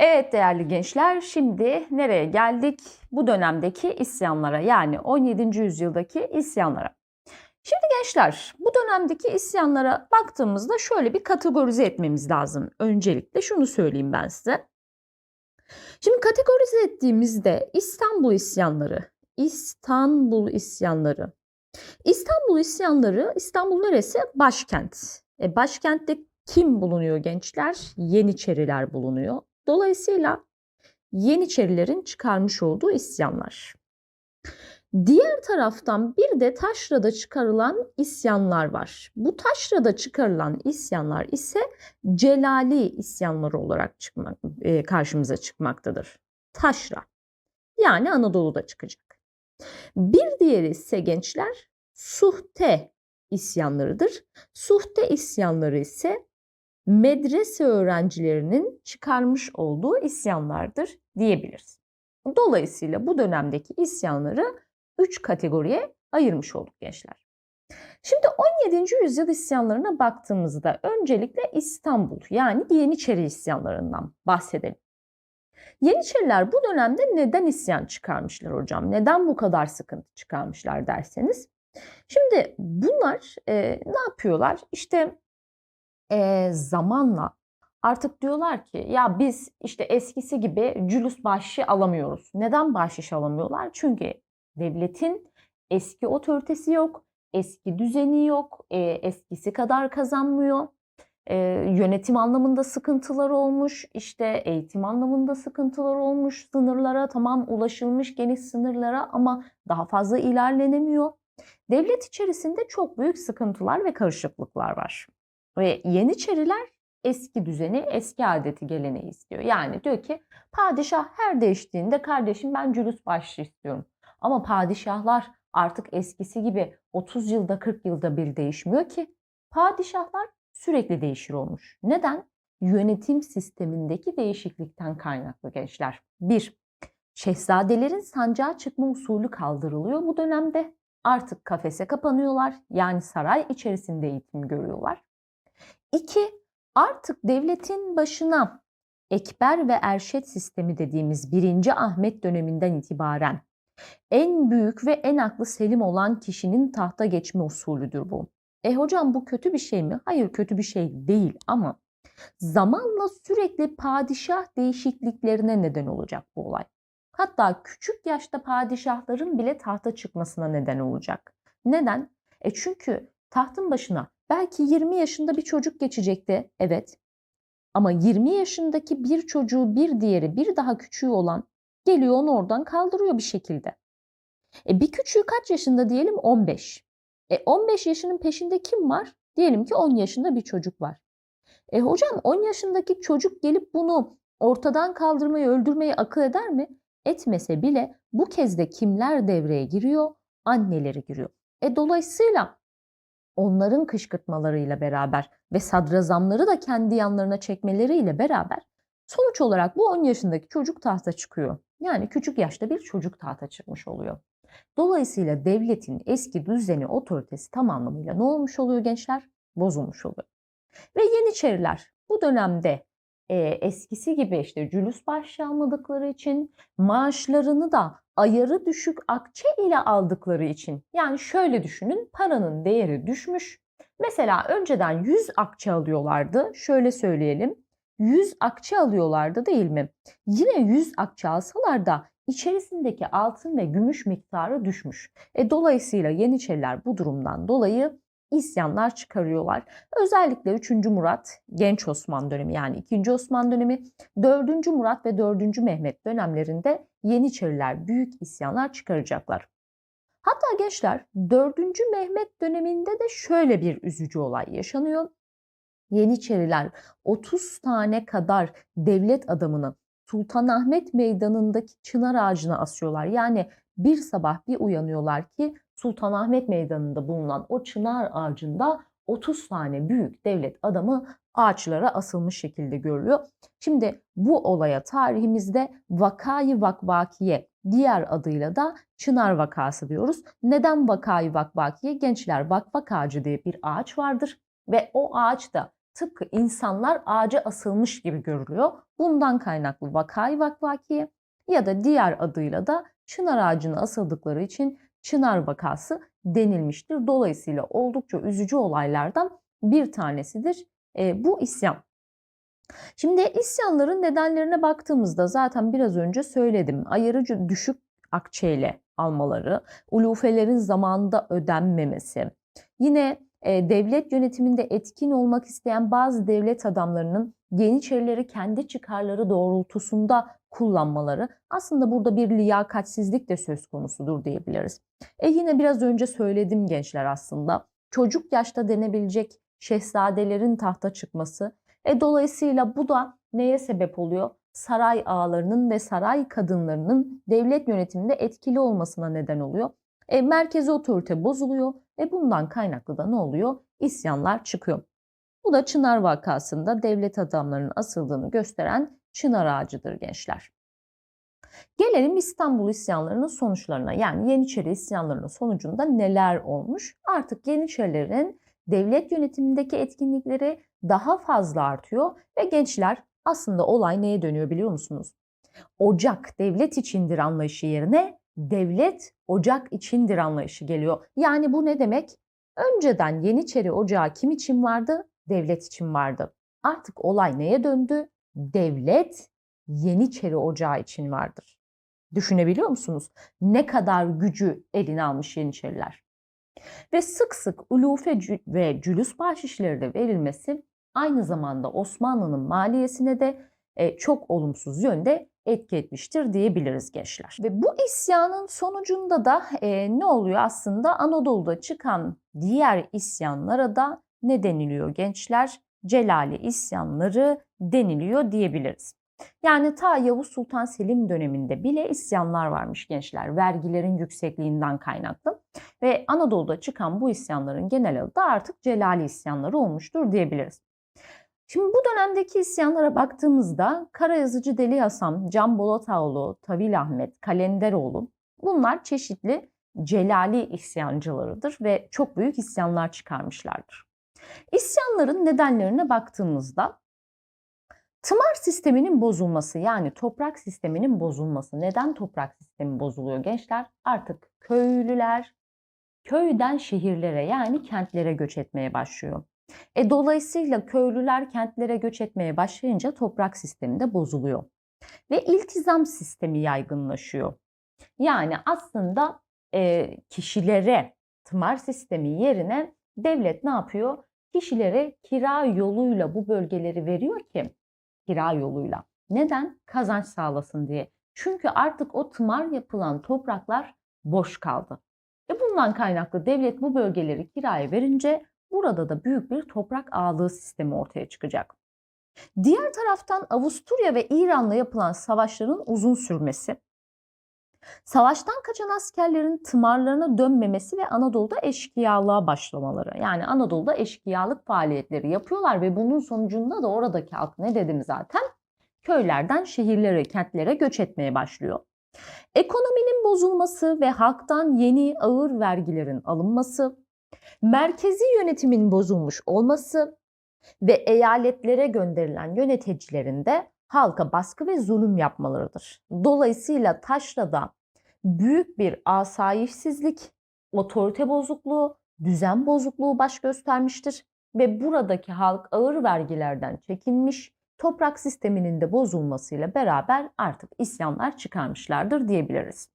Evet değerli gençler, şimdi nereye geldik? Bu dönemdeki isyanlara yani 17. yüzyıldaki isyanlara. Şimdi gençler, bu dönemdeki isyanlara baktığımızda şöyle bir kategorize etmemiz lazım. Öncelikle şunu söyleyeyim ben size. Şimdi kategorize ettiğimizde İstanbul isyanları, İstanbul isyanları. İstanbul isyanları, İstanbul neresi? Başkent. E, başkentte kim bulunuyor gençler? Yeniçeriler bulunuyor. Dolayısıyla Yeniçerilerin çıkarmış olduğu isyanlar. Diğer taraftan bir de taşrada çıkarılan isyanlar var. Bu taşrada çıkarılan isyanlar ise Celali isyanları olarak çıkmak, e, karşımıza çıkmaktadır. Taşra. Yani Anadolu'da çıkacak. Bir diğeri ise gençler Suhte isyanlarıdır. Suhte isyanları ise medrese öğrencilerinin çıkarmış olduğu isyanlardır diyebiliriz. Dolayısıyla bu dönemdeki isyanları 3 kategoriye ayırmış olduk gençler. Şimdi 17. yüzyıl isyanlarına baktığımızda öncelikle İstanbul yani Yeniçeri isyanlarından bahsedelim. Yeniçeriler bu dönemde neden isyan çıkarmışlar hocam? Neden bu kadar sıkıntı çıkarmışlar derseniz. Şimdi bunlar e, ne yapıyorlar? İşte e, zamanla artık diyorlar ki ya biz işte eskisi gibi cülüs bahşişi alamıyoruz. Neden bahşiş alamıyorlar? Çünkü devletin eski otoritesi yok, eski düzeni yok, e, eskisi kadar kazanmıyor. E, yönetim anlamında sıkıntılar olmuş, işte eğitim anlamında sıkıntılar olmuş, sınırlara tamam ulaşılmış geniş sınırlara ama daha fazla ilerlenemiyor. Devlet içerisinde çok büyük sıkıntılar ve karışıklıklar var. Ve Yeniçeriler eski düzeni, eski adeti geleneği istiyor. Yani diyor ki padişah her değiştiğinde kardeşim ben cülüs başlı istiyorum. Ama padişahlar artık eskisi gibi 30 yılda 40 yılda bir değişmiyor ki. Padişahlar sürekli değişir olmuş. Neden? Yönetim sistemindeki değişiklikten kaynaklı gençler. Bir, şehzadelerin sancağa çıkma usulü kaldırılıyor bu dönemde. Artık kafese kapanıyorlar. Yani saray içerisinde eğitim görüyorlar. İki, artık devletin başına Ekber ve Erşet sistemi dediğimiz 1. Ahmet döneminden itibaren en büyük ve en aklı selim olan kişinin tahta geçme usulüdür bu. E hocam bu kötü bir şey mi? Hayır kötü bir şey değil ama zamanla sürekli padişah değişikliklerine neden olacak bu olay. Hatta küçük yaşta padişahların bile tahta çıkmasına neden olacak. Neden? E çünkü tahtın başına belki 20 yaşında bir çocuk geçecekti. Evet. Ama 20 yaşındaki bir çocuğu bir diğeri bir daha küçüğü olan geliyor onu oradan kaldırıyor bir şekilde. E bir küçüğü kaç yaşında diyelim 15. E 15 yaşının peşinde kim var? Diyelim ki 10 yaşında bir çocuk var. E hocam 10 yaşındaki çocuk gelip bunu ortadan kaldırmayı, öldürmeyi akıl eder mi? Etmese bile bu kez de kimler devreye giriyor? Anneleri giriyor. E dolayısıyla onların kışkırtmalarıyla beraber ve sadrazamları da kendi yanlarına çekmeleriyle beraber sonuç olarak bu 10 yaşındaki çocuk tahta çıkıyor. Yani küçük yaşta bir çocuk tahta çıkmış oluyor. Dolayısıyla devletin eski düzeni, otoritesi tam anlamıyla ne olmuş oluyor gençler? Bozulmuş oluyor. Ve Yeniçeriler bu dönemde e, eskisi gibi işte cülüs bahşişi almadıkları için maaşlarını da ayarı düşük akçe ile aldıkları için yani şöyle düşünün paranın değeri düşmüş. Mesela önceden 100 akçe alıyorlardı. Şöyle söyleyelim. 100 akçe alıyorlardı değil mi? Yine 100 akçe alsalar da içerisindeki altın ve gümüş miktarı düşmüş. E, dolayısıyla Yeniçeriler bu durumdan dolayı isyanlar çıkarıyorlar. Özellikle 3. Murat, Genç Osman dönemi yani 2. Osman dönemi, 4. Murat ve 4. Mehmet dönemlerinde Yeniçeriler büyük isyanlar çıkaracaklar. Hatta gençler 4. Mehmet döneminde de şöyle bir üzücü olay yaşanıyor. Yeniçeriler 30 tane kadar devlet adamını Sultanahmet Meydanı'ndaki çınar ağacına asıyorlar. Yani bir sabah bir uyanıyorlar ki Sultanahmet Meydanı'nda bulunan o çınar ağacında 30 tane büyük devlet adamı ağaçlara asılmış şekilde görülüyor. Şimdi bu olaya tarihimizde vakayı vakvakiye diğer adıyla da çınar vakası diyoruz. Neden vakayı vakvakiye? Gençler vakvak ağacı diye bir ağaç vardır ve o ağaç da tıpkı insanlar ağaca asılmış gibi görülüyor. Bundan kaynaklı vakay vakvakiye ya da diğer adıyla da çınar ağacına asıldıkları için çınar vakası denilmiştir. Dolayısıyla oldukça üzücü olaylardan bir tanesidir e, bu isyan. Şimdi isyanların nedenlerine baktığımızda zaten biraz önce söyledim. Ayırıcı düşük akçeyle almaları, ulufelerin zamanında ödenmemesi, yine e, devlet yönetiminde etkin olmak isteyen bazı devlet adamlarının Yeniçerileri kendi çıkarları doğrultusunda kullanmaları aslında burada bir liyakatsizlik de söz konusudur diyebiliriz. E yine biraz önce söyledim gençler aslında. Çocuk yaşta denebilecek şehzadelerin tahta çıkması. E dolayısıyla bu da neye sebep oluyor? Saray ağalarının ve saray kadınlarının devlet yönetiminde etkili olmasına neden oluyor. E, merkezi otorite bozuluyor ve bundan kaynaklı da ne oluyor? İsyanlar çıkıyor. Bu da Çınar vakasında devlet adamlarının asıldığını gösteren çınar ağacıdır gençler. Gelelim İstanbul isyanlarının sonuçlarına. Yani Yeniçeri isyanlarının sonucunda neler olmuş? Artık Yeniçerilerin devlet yönetimindeki etkinlikleri daha fazla artıyor ve gençler aslında olay neye dönüyor biliyor musunuz? Ocak devlet içindir anlayışı yerine devlet ocak içindir anlayışı geliyor. Yani bu ne demek? Önceden Yeniçeri Ocağı kim için vardı? Devlet için vardı. Artık olay neye döndü? Devlet Yeniçeri Ocağı için vardır. Düşünebiliyor musunuz? Ne kadar gücü eline almış Yeniçeriler. Ve sık sık ulufe ve cülüs bahşişleri de verilmesi aynı zamanda Osmanlı'nın maliyesine de e, çok olumsuz yönde etki etmiştir diyebiliriz gençler. Ve bu isyanın sonucunda da e, ne oluyor aslında Anadolu'da çıkan diğer isyanlara da ne deniliyor gençler? Celali isyanları deniliyor diyebiliriz. Yani ta Yavuz Sultan Selim döneminde bile isyanlar varmış gençler vergilerin yüksekliğinden kaynaklı. Ve Anadolu'da çıkan bu isyanların genel adı da artık Celali isyanları olmuştur diyebiliriz. Şimdi bu dönemdeki isyanlara baktığımızda Karayazıcı Deli Hasan, Can Bolataoğlu, Tavil Ahmet, Kalenderoğlu bunlar çeşitli Celali isyancılarıdır ve çok büyük isyanlar çıkarmışlardır. İsyanların nedenlerine baktığımızda tımar sisteminin bozulması yani toprak sisteminin bozulması. Neden toprak sistemi bozuluyor gençler? Artık köylüler köyden şehirlere yani kentlere göç etmeye başlıyor. E, dolayısıyla köylüler kentlere göç etmeye başlayınca toprak sistemi de bozuluyor. Ve iltizam sistemi yaygınlaşıyor. Yani aslında e, kişilere tımar sistemi yerine devlet ne yapıyor? Kişilere kira yoluyla bu bölgeleri veriyor ki kira yoluyla. Neden? Kazanç sağlasın diye. Çünkü artık o tımar yapılan topraklar boş kaldı. Ve bundan kaynaklı devlet bu bölgeleri kiraya verince burada da büyük bir toprak ağlığı sistemi ortaya çıkacak. Diğer taraftan Avusturya ve İran'la yapılan savaşların uzun sürmesi, savaştan kaçan askerlerin tımarlarına dönmemesi ve Anadolu'da eşkıyalığa başlamaları. Yani Anadolu'da eşkıyalık faaliyetleri yapıyorlar ve bunun sonucunda da oradaki halk ne dedim zaten? Köylerden şehirlere, kentlere göç etmeye başlıyor. Ekonominin bozulması ve halktan yeni ağır vergilerin alınması, merkezi yönetimin bozulmuş olması ve eyaletlere gönderilen yöneticilerin de halka baskı ve zulüm yapmalarıdır. Dolayısıyla Taşra'da büyük bir asayişsizlik, otorite bozukluğu, düzen bozukluğu baş göstermiştir ve buradaki halk ağır vergilerden çekinmiş, toprak sisteminin de bozulmasıyla beraber artık isyanlar çıkarmışlardır diyebiliriz.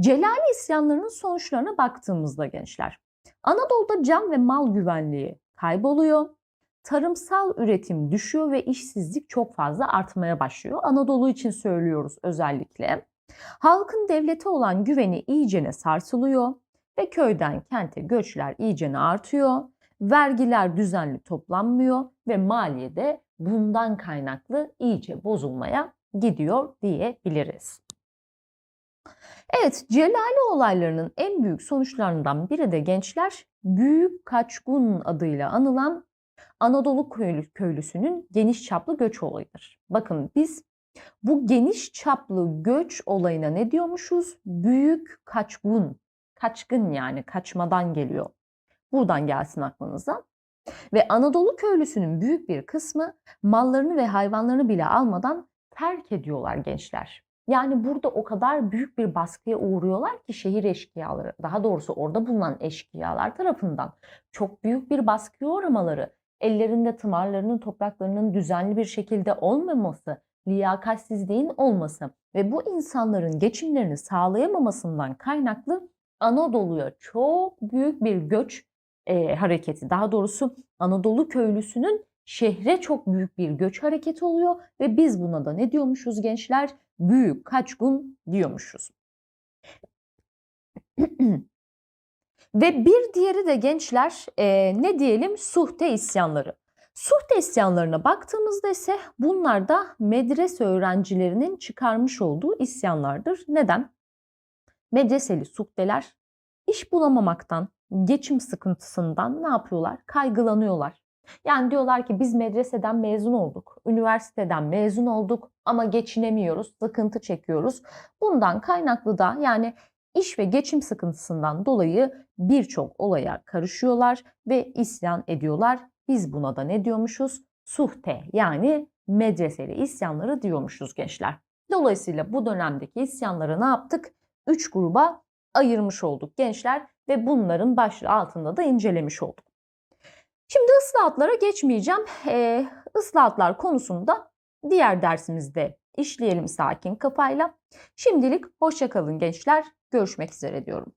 Celali isyanlarının sonuçlarına baktığımızda gençler, Anadolu'da can ve mal güvenliği kayboluyor. Tarımsal üretim düşüyor ve işsizlik çok fazla artmaya başlıyor. Anadolu için söylüyoruz özellikle. Halkın devlete olan güveni iyicene sarsılıyor ve köyden kente göçler iyicene artıyor. Vergiler düzenli toplanmıyor ve maliye de bundan kaynaklı iyice bozulmaya gidiyor diyebiliriz. Evet, Celali olaylarının en büyük sonuçlarından biri de gençler Büyük Kaçgun adıyla anılan Anadolu köylü, köylüsünün geniş çaplı göç olayıdır. Bakın biz bu geniş çaplı göç olayına ne diyormuşuz? Büyük kaçgun. Kaçkın yani kaçmadan geliyor. Buradan gelsin aklınıza. Ve Anadolu köylüsünün büyük bir kısmı mallarını ve hayvanlarını bile almadan terk ediyorlar gençler. Yani burada o kadar büyük bir baskıya uğruyorlar ki şehir eşkıyaları, daha doğrusu orada bulunan eşkıyalar tarafından çok büyük bir baskıya uğramaları, ellerinde tımarlarının, topraklarının düzenli bir şekilde olmaması, liyakatsizliğin olması ve bu insanların geçimlerini sağlayamamasından kaynaklı Anadolu'ya çok büyük bir göç e, hareketi, daha doğrusu Anadolu köylüsünün şehre çok büyük bir göç hareketi oluyor ve biz buna da ne diyormuşuz gençler? Büyük kaçkun diyormuşuz. ve bir diğeri de gençler e, ne diyelim suhte isyanları. Suhte isyanlarına baktığımızda ise bunlar da medrese öğrencilerinin çıkarmış olduğu isyanlardır. Neden? Medreseli suhteler iş bulamamaktan, geçim sıkıntısından ne yapıyorlar? Kaygılanıyorlar. Yani diyorlar ki biz medreseden mezun olduk, üniversiteden mezun olduk ama geçinemiyoruz, sıkıntı çekiyoruz. Bundan kaynaklı da yani iş ve geçim sıkıntısından dolayı birçok olaya karışıyorlar ve isyan ediyorlar. Biz buna da ne diyormuşuz? Suhte yani medreseli isyanları diyormuşuz gençler. Dolayısıyla bu dönemdeki isyanları ne yaptık? Üç gruba ayırmış olduk gençler ve bunların başlığı altında da incelemiş olduk. Şimdi ıslahatlara geçmeyeceğim. Ee, ıslahatlar konusunda diğer dersimizde işleyelim sakin kafayla. Şimdilik hoşçakalın gençler. Görüşmek üzere diyorum.